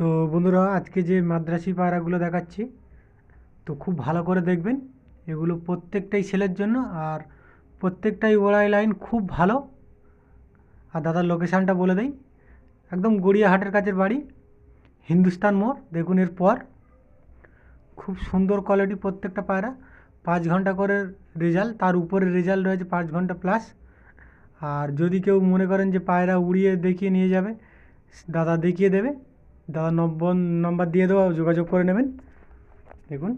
তো বন্ধুরা, আজকে যে মাদ্রাসি পায়রাগুলো দেখাচ্ছি, তো খুব ভালো করে দেখবেন। এগুলো প্রত্যেকটাই ছেলের জন্য আর প্রত্যেকটাই ওড়াই লাইন খুব ভালো। আর দাদার লোকেশানটা বলে দেই, একদম গড়িয়াহাটের কাছের বাড়ি, হিন্দুস্তান মোড়। দেখুন এর পর খুব সুন্দর কোয়ালিটি প্রত্যেকটা পায়রা। পাঁচ ঘণ্টা করে রেজাল্ট তার উপরে রেজাল্ট রয়েছে পাঁচ ঘণ্টা প্লাস আর যদি কেউ মনে করেন যে পায়রা উড়িয়ে দেখিয়ে নিয়ে যাবে, দাদা দেখিয়ে দেবে। দাদা নম্বর, নাম্বার দিয়ে দেবো, যোগাযোগ করে নেবেন। দেখুন,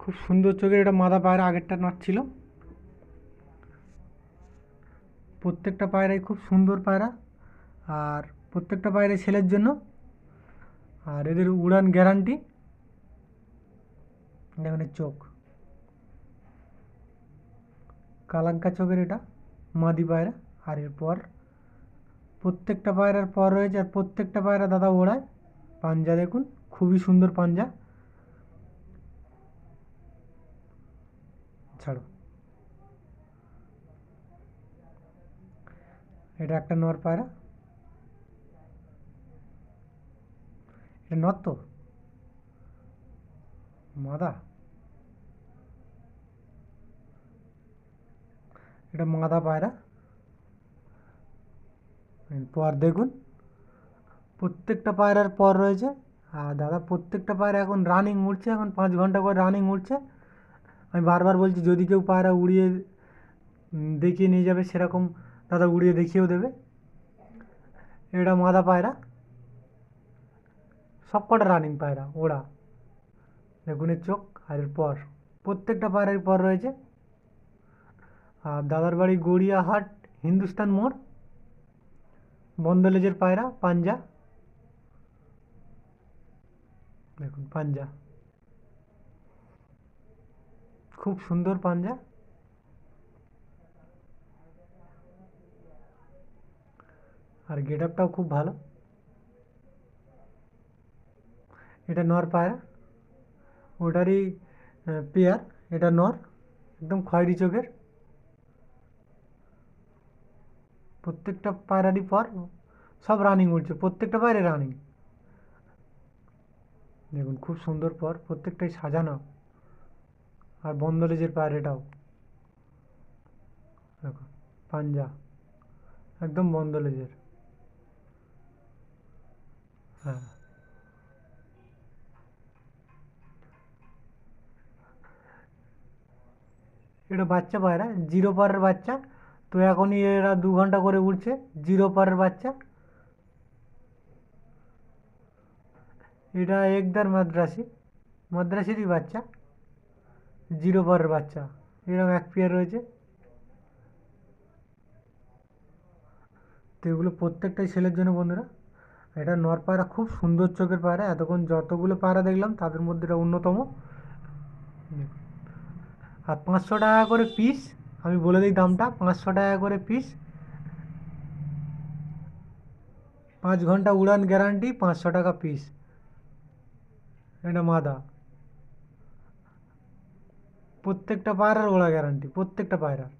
খুব সুন্দর চোখের এটা মাদা পায়রা আগেরটা নট ছিল। প্রত্যেকটা পায়রাই খুব সুন্দর পায়রা, আর প্রত্যেকটা পায়রাই ছেলের জন্য। আর এদের উড়ান গ্যারান্টি, দেখুন এর চোখ। কালাঙ্কা চোখের এটা মাদি পায়রা, আর এরপর প্রত্যেকটা পায়রার পর রয়েছে আর প্রত্যেকটা পায়রা দাদা ওড়ায়। পাঞ্জা দেখুন, খুবই সুন্দর পাঞ্জা। ছাড়ো। এটা একটা নর পায়রা। এটা নর তো? মাদা? এটা মাদা পায়রা। পর দেখুন, প্রত্যেকটা পায়রার পর রয়েছে। আর দাদা, প্রত্যেকটা পায়রা এখন রানিং উঠছে এখন পাঁচ ঘণ্টা করে রানিং উঠছে আমি বারবার বলছি, যদি কেউ পায়রা উড়িয়ে দেখিয়ে নিয়ে যাবে সেরকম, দাদা উড়িয়ে দেখিয়েও দেবে। এটা মাদা পায়রা। সব কটা রানিং পায়রা, ওড়া, দেখুন এর চোখ আর এর পর। প্রত্যেকটা পায়রার পর রয়েছে। আর দাদার বাড়ি গড়িয়াহাট, হিন্দুস্তান মোড়। বন্দলেজের পায়রা, পাঞ্জা। দেখুন, পাঞ্জা। খুব সুন্দর পাঞ্জা। আর গেট আপটাও খুব ভালো। এটা নর পায়রা। ওটারই পেয়ার। এটা নর, একদম খয়েরি চোখের। প্রত্যেকটা পায়রারই পর সব রানিং উঠছে প্রত্যেকটা পায়রে রানিং দেখুন, খুব সুন্দর পর প্রত্যেকটাই সাজানো। আর বন্দলেজের পায়রাটাও। দেখুন, পাঞ্জা, একদম বন্দলেজের। হ্যাঁ। এটা বাচ্চা পায়রা জিরো পারের বাচ্চা। তো এখনই এরা দু ঘণ্টা করে উঠছে জিরো পারের বাচ্চা। এটা একদার মাদ্রাসি। মাদ্রাসিরই বাচ্চা। জিরো পারের বাচ্চা। এরকম এক পেয়ার রয়েছে। তো এগুলো প্রত্যেকটাই ছেলের জন্য বন্ধুরা। এটা নর খুব সুন্দর চোখের পায়রা। এতক্ষণ যতগুলো পায়রা দেখলাম, তাদের মধ্যে এটা অন্যতম। আর পাঁচশো টাকা করে পিস আমি বলে দিই দামটা, পাঁচশো টাকা করে পিস পাঁচ ঘণ্টা উড়ান গ্যারান্টি পাঁচশো টাকা পিস মাদা প্রত্যেকটা পায়রার ওড়া গ্যারান্টি প্রত্যেকটা পায়রার